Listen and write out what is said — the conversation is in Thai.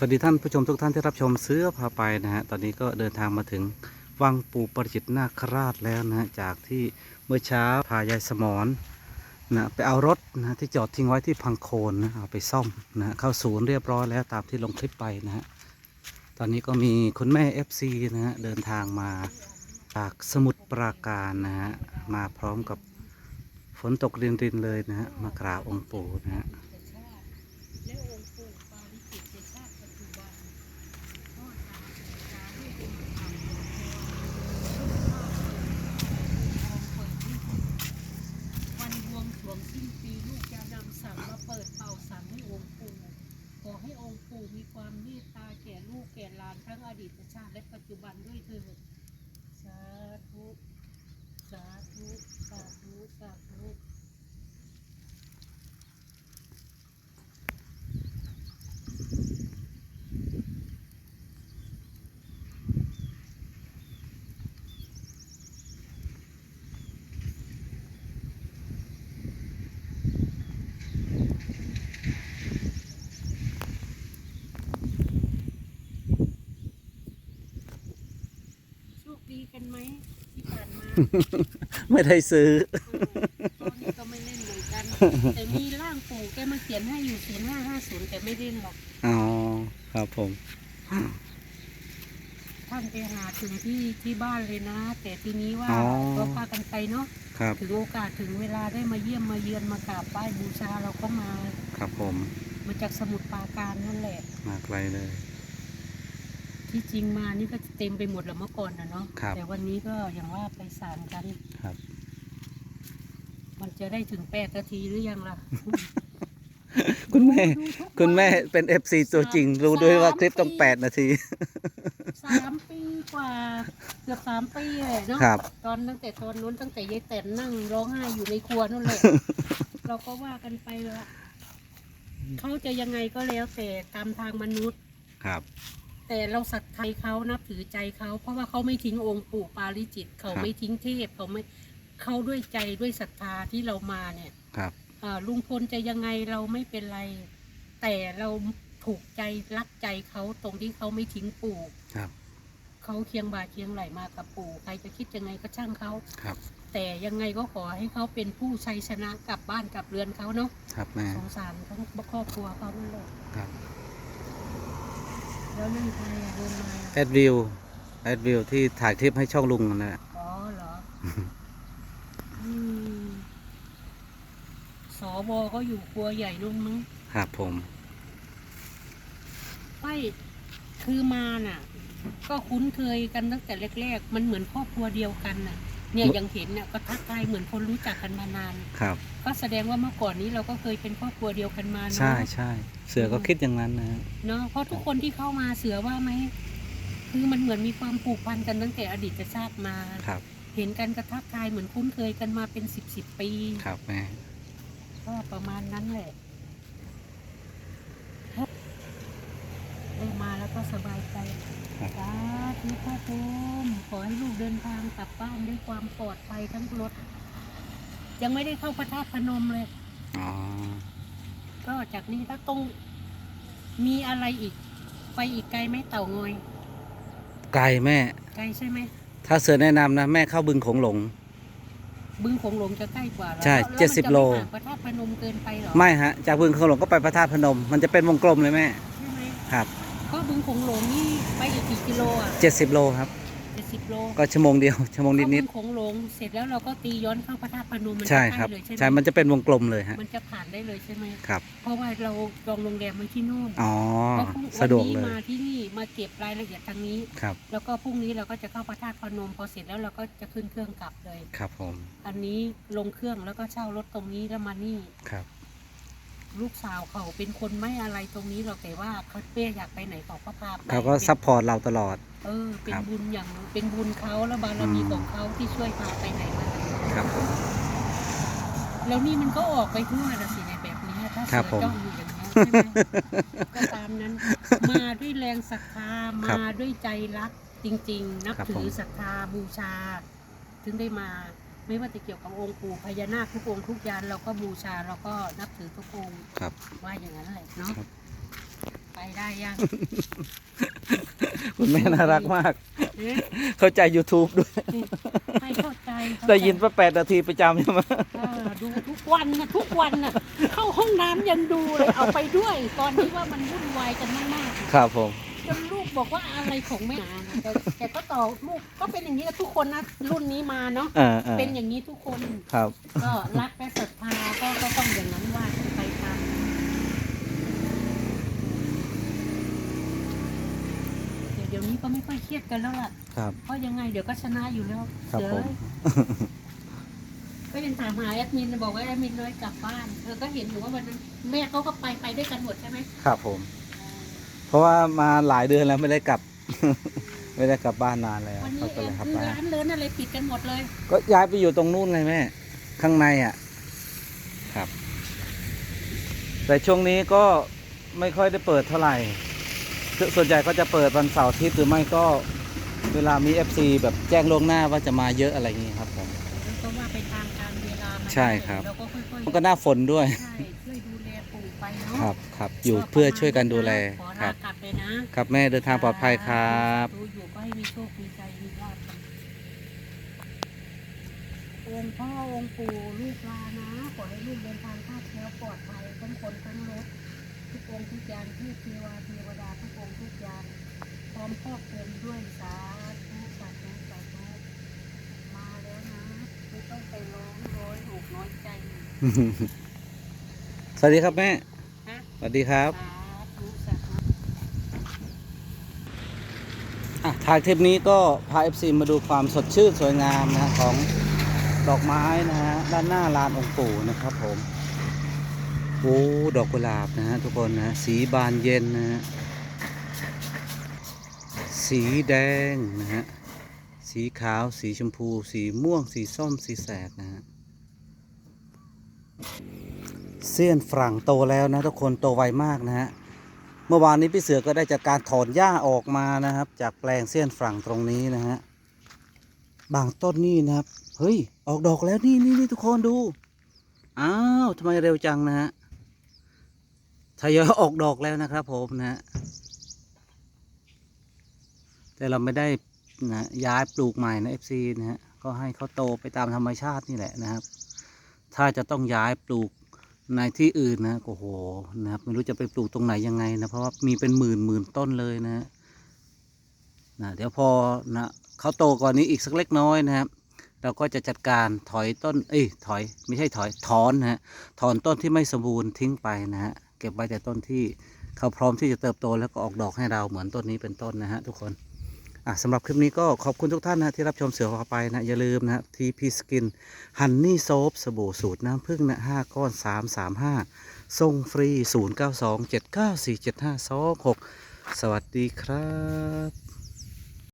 สวัสดีท่านผู้ชมทุกท่านที่รับชมเสื้อพาไปนะฮะ ตอนนี้ก็เดินทางมาถึงวังปู่ประจิตนาคราชแล้วนะฮะ จากที่เมื่อเช้าพายายสมอนนะไปเอารถนะที่จอดทิ้งไว้ที่พังโคนนะเอาไปซ่อมนะเข้าศูนย์เรียบร้อยแล้วตามที่ลงคลิปไปนะฮะ ตอนนี้ก็มีคุณแม่ FC นะฮะเดินทางมาจากสมุทรปราการนะฮะมาพร้อมกับฝนตกรินรินๆเลยนะฮะมากราบองค์ปู่นะฮะองค์ปู่ปาริจิตในชาติปัจจุบันก็ตามสัจจาด้วยองค์ธรรมวันบวงสรวงสิ้นปีลูกจะนำสั่งมาเปิดเป่าสั่งให้องค์ปู่ขอให้องค์ปู่มีความเมตตาแก่ลูกแก่หลานทั้งอดี ตชาติและปัจจุบันด้วยเถิดสาธุ สาธุ สาธุ สาธุ กันไหมที่ผ่านมาไม่ได้ซื้อตอนนี้ก็ไม่เล่นเหมือนกัน แต่มีร่างปู่แกมาเขียนให้อยู่ศูนย์ห้าห้าศูนย์แต่ไม่เล่นหรอก อ๋อ ครับผมท่านไปหาถึงที่ที่บ้านเลยนะ แต่ทีนี้ว่าอ๋อก็พากันไปเนาะครับถึงโอกาสถึงเวลาได้มาเยี่ยมมาเยือนมากราบไหว้บูชาเราก็มา ครับผม มาจากสมุทรปราการนั่นแหละ มาไกลเลย ที่จริงมานี่ก็เต็มไปหมดแล้วเมื่อก่อนนะเนาะครับแต่วันนี้ก็อย่างว่าไปสารกันครับ มันจะได้ถึงแปดนาทีหรือยังล่ะ คุณแม่ ดูทุกวันคุณแม่เป็น FC ตัวจริง รู้ด้วยว่าคลิปต้อง 8 นาที สามปีกว่าเกือบสามปีเลยเนาะครับ ตอนตั้งแต่ตอนนู้นตั้งแต่ยายแตนนั่งร้องไห้อยู่ในครัวนั่นแหละ เราก็ว่ากันไปละเขาจะยังไงก็แล้วแต่ตามทางมนุษย์ ครับ แต่เราศรัทธาเขานับถือใจเขา เพราะว่าเขาไม่ทิ้งองค์ปู่ปาริจิต เขาครับไม่ทิ้งเทพเขาไม่เขาด้วยใจด้วยศรัทธาที่เรามาเนี่ยครับอ่าลุงพลจะยังไงเราไม่เป็นไร แต่เราถูกใจรักใจเขาตรงที่เขาไม่ทิ้งปู่ครับเขาเคียงบ่าเคียงไหลมากับปู่ใครจะคิดยังไงก็ช่างเขาครับ แต่ยังไงก็ขอให้เขาเป็นผู้ชัยชนะกลับบ้านกลับเรือนเขาเนาะครับแม่สงสารทั้งครอบครัวเขานั่นแหละครับ แล้วนั่นใครอะเดินมาแออะดวิวแอดวิวที่ถ่ายคลิปให้ช่องลุงนั่นแหละอ๋อเหรออืมสวก็อยู่ครัวใหญ่นู่นมั้งครับผม ไม่คือมาน่ะ ก็คุ้นเคยกันตั้งแต่แรกๆ มันเหมือนครอบครัวเดียวกันน่ะ เนี่ยยังเห็นน่ะก็ทักทายเหมือนคนรู้จักกันมานาน ครับ ก็แสดงว่าเมื่อก่อนนี้เราก็เคยเป็นครอบครัวเดียวกันมาเนอะใช่ใช่เสือก็คิดอย่างนั้นนะฮะเนาะเพราะทุกคนที่เข้ามาเสือว่าไหมคือมันเหมือนมีความผูกพันกันตั้งแต่อดีตชาติมาครับ เห็นกันกระทักทายเหมือนคุ้นเคยกันมาเป็นสิบสิบปีครับแม่ก็ประมาณนั้นแหละได้มาแล้ว ก็สบายใจครับสาธุพ่อภูมิขอให้ลูกเดินทางกลับบ้านด้วยความปลอดภัยทั้งรถ ยังไม่ได้เข้าพระธาตุพนมเลย อ๋อ ก็จากนี้ถ้าตรงมีอะไรอีก ไปอีกไกลไหมเต่างอย ไกลแม่ ไกลใช่ไหม ถ้าเสือแนะนำนะ แม่เข้าบึงโขงหลง บึงโขงหลงจะใกล้กว่าหรอใช่แล้วเจ็ดสิบมันจะโล ไม่ห่างพระธาตุพนมเกินไปเหรอไม่ฮะ จากบึงโขงหลงก็ไปพระธาตุพนม มันจะเป็นวงกลมเลยแม่ ใช่ไหมครับ ก็บึงโขงหลงนี่ไปอีกกี่กิโลอะ70โลครับเจ็ดสิบโลก็ชั่วโมงเดียวชั่วโมงเข้านิบึดงโขงหลงเสร็จแล้วเราก็ตีย้อนเข้าพระธาตุพนมมันๆจะใช่ใกครับล้เลยใช่ไหมใช่มันจะเป็นวงกลมเลยฮะมันจะผ่านได้เลยใช่ไหมครับเพราะว่าเราจองโรงแรมไว้ที่นู่นอ๋อเพราะพรุ่งสะดวกวันนี้เลยมาที่นี่มาเก็บรายละเอียดทางนี้ครับแล้วก็พรุ่งนี้เราก็จะเข้าพระธาตุพนมพอเสร็จแล้วเราก็จะขึ้นเครื่องกลับเลยครับผมอันนี้ลงเครื่องแล้วก็เช่ารถตรงนี้แล้วมานี่ครับ ลูกสาวเขาเป็นคนไม่อะไรตรงนี้หรอกแต่ว่าเขาเป้อยากไปไหนเขาก็พาไปเขาก็เป็นซัพพอร์ตเราตลอด เออ เป็นครับบุญอย่างเป็นบุญเขาแล้วบารมีอืมของเขาที่ช่วยพาไปไหนมาไหนครับผมแล้วนี่มันก็ออกไปทั่วนะสิในแบบนี้ถ้าครัเสืบผมอจ้องอยู่อย่างนี้ยใช่ไหมก็ตามนั้น มาด้วยแรงศรัทธาครับมาด้วยใจรักจริง ๆ นับครับถืผอมศรัทธาบูชา ถึงได้มา ไม่ว่าจะเกี่ยวกับองค์ปู่พญานาคทุกองค์ทุกยานเราก็บูชาเราก็นับถือทุกองค์ครับ ว่าอย่างนั้นแหละเนาะครับ ไปได้ยังคุณแม่น่ารักมาก เอ๊ะเข้าใจ YouTube ด้วยให้เข้าใจเข้าใจได้ยินว่าแปดนาทีประจำใช่ไหมเออดูทุกวันนะทุกวันนะเข้าห้องน้ำยังดูเลยเอาไปด้วย ตอนที่ว่ามันวุ่นวายกันมากๆอะครับผม จนลูกบอกว่าอะไรของแม่นะแต่แต่ก็ต่อลูกก็เป็นอย่างนี้กับทุกคนนะรุ่นนี้มาเนาะอ่าอ่าเป็นอย่างนี้ทุกคนครับ ก็รักและศรัทธาก็ก็ต้องอย่างนั้นว่ากันไปตามเดี๋ยวเดี๋ยวนี้ก็ไม่ค่อยเครียดกันแล้วล่ะครับ เพราะยังไงเดี๋ยวก็ชนะอยู่แล้วครับเดี๋ยวผม ก็ยังถามหาแอดมินบอกว่าแอดมินน้อยกลับบ้านเธอก็เห็นอยู่ว่าวันนั้นแม่เขาก็ไปไปด้วยกันหมดใช่ไหมครับผม เพราะว่ามาหลายเดือนแล้วไม่ได้กลับ ไม่ได้กลับบ้านนานแล้ววันนี้ก็เอเลยงครับคือมาร้านเลินอะไรปิดกันหมดเลย ก็ย้ายไปอยู่ตรงนู้นไงแม่ ข้างในอะ ครับ แต่ช่วงนี้ก็ไม่ค่อยได้เปิดเท่าไหร่สส่วนใหญ่ก็จะเปิดวันเสาร์อาทิตย์หรือไม่ก็เวลามี FC แบบแจ้งล่วงหน้าว่าจะมาเยอะอะไรอย่างนี้ครับผม มันก็ว่าไปตามการเวลามันใช่ครับ เราก็ค่อยมันก็หน้าฝนด้วยๆใช่ ครับครับอยู่เพื่อช่วยกันดูแลขอคลารับ กลับเลยนะครับแม่เดินทางปลอดภัยครับ ดูอยู่ก็ให้มีโชค มีใจ มีลาภกันองค์พ่อองค์ปู่ลูกลานะ ขอให้ลูกเดินทางคลาดแคล้วปลอดภัยทั้งคนทั้งรถ ทุกองค์ทุกอย่างที่เทวาเทวดาทุกองค์ทุกอย่างพร้อมครอบคลุมด้วยสาธุสาธุสาธุมาแล้วนะไม่ต้องไปร้องร้อยหกน้อยใจ สวัสดีครับแม่ฮะ สวัสดีครับสาธุสาธุอะทางเทปนี้ก็พา FC มาดูความสดชื่นสวยงามนะของดอกไม้นะฮะด้านหน้าลานองค์ปู่นะครับผมโอ้ดอกกุหลาบนะฮะทุกคนนะสีบานเย็นนะฮะสีแดงนะฮะสีขาวสีชมพู สีม่วง สีส้มสีแสดนะฮะ เสี้ยนฝรั่งโตแล้วนะทุกคนโตไวมากนะฮะเมื่อวานนี้พี่เสือก็ได้จากการถอนหญ้าออกมานะครับ จากแปลงเสี้ยนฝรั่งตรงนี้นะฮะบางต้นนี่นะครับเฮ้ยออกดอกแล้วนี่นี่นี่ทุกคนดูอ้าวทำไมเร็วจังนะฮะทยอยออกดอกแล้วนะครับผมนะฮะแต่เราไม่ได้นะย้ายปลูกใหม่นะ FC นะฮะก็ให้เขาโตไปตามธรรมชาตินี่แหละนะครับ ถ้าจะต้องย้ายปลูก ในที่อื่นนะโอ้โหนะครับไม่รู้จะไปปลูกตรงไหนยังไงนะเพราะว่ามีเป็นหมื่นหมื่นต้นเลยนะนะเดี๋ยวพอนะเขาโตกว่อนนี้อีกสักเล็กน้อยนะครับ เราก็จะจัดการถอยต้น เอ้ยถอย ไม่ใช่ถอยถอนนะฮะถอนต้นที่ไม่สมบูรณ์ทิ้งไปนะฮะเก็บไว้แต่ต้นที่เขาพร้อมที่จะเติบโตแล้วก็ออกดอกให้เราเหมือนต้นนี้เป็นต้นนะฮะทุกคน อะสำหรับคลิปนี้ก็ขอบคุณทุกท่านนะที่รับชมเสือพาไปนะอย่าลืมนะทีพีสกินฮันนี่โซฟสบู่สูตรน้ำผึ้งนะห้าก้อนสามสามห้าส่งฟรีศูนย์เก้าสองเจ็ดเก้าสี่เจ็ดห้าสองหกสวัสดีครับ